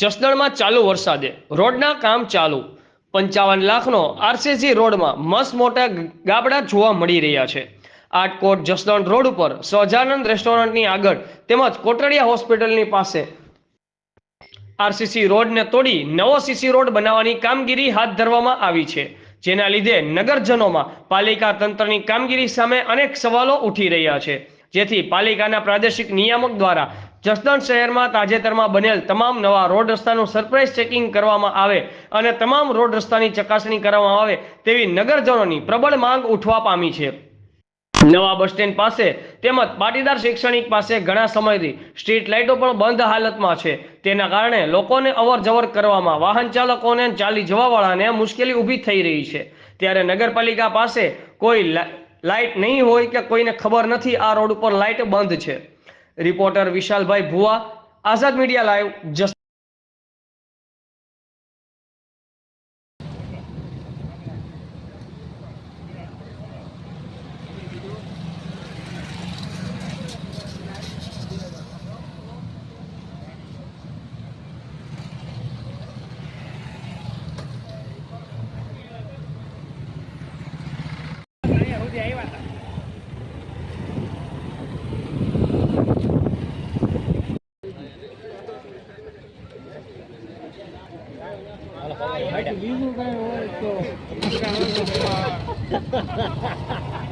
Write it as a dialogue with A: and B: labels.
A: જસદણમાં ચાલુ વરસાદે. રોડના કામ ચાલુ. પંચાવન લાખનો આરસીસી રોડમાં મસ્ત મોટા ગાબડા જોવા મળી રહ્યા છે. આટકોટ જસદણ રોડ ઉપર સહજાનંદ રેસ્ટોરન્ટની આગળ તેમજ કોટડિયા હોસ્પિટલની પાસે આરસીસી રોડને તોડી નવો સીસી રોડ બનાવવાની કામગીરી હાથ ધરવામાં આવી છે, જેના લીધે નગરજનોમાં પાલિકા તંત્રની કામગીરી સામે અનેક સવાલો ઉઠી રહ્યા છે. જેથી પાલિકાના પ્રાદેશિક નિયામક દ્વારા જસદણ શહેરમાં તાજેતરમાં બનેલ તમામ નવા રોડ રસ્તાનું સરપ્રાઇઝ ચેકિંગ કરવામાં આવે અને તમામ રોડ રસ્તાની ચકાસણી કરવામાં આવે તેવી નગરજનોની પ્રબળ માંગ ઉઠવા પામી છે. નવા બસ સ્ટેન્ડ પાસે તેમજ પાટીદાર શૈક્ષણિક પાસે ઘણા સમયથી સ્ટ્રીટ લાઇટો પણ બંધ હાલતમાં છે. તેના કારણે લોકોને અવરજવર કરવામાં વાહન ચાલકોને ચાલી જવાવાળાને મુશ્કેલી ઊભી થઈ રહી છે. ત્યારે નગરપાલિકા પાસે કોઈ લાઇટ નહીં હોય કે કોઈને ખબર નથી આ રોડ ઉપર લાઇટ બંધ છે. રિપોર્ટર વિશાલભાઈ ભુવા આઝાદ મીડિયા લાઈવ જસ
B: બીજું કઈ હોય તો.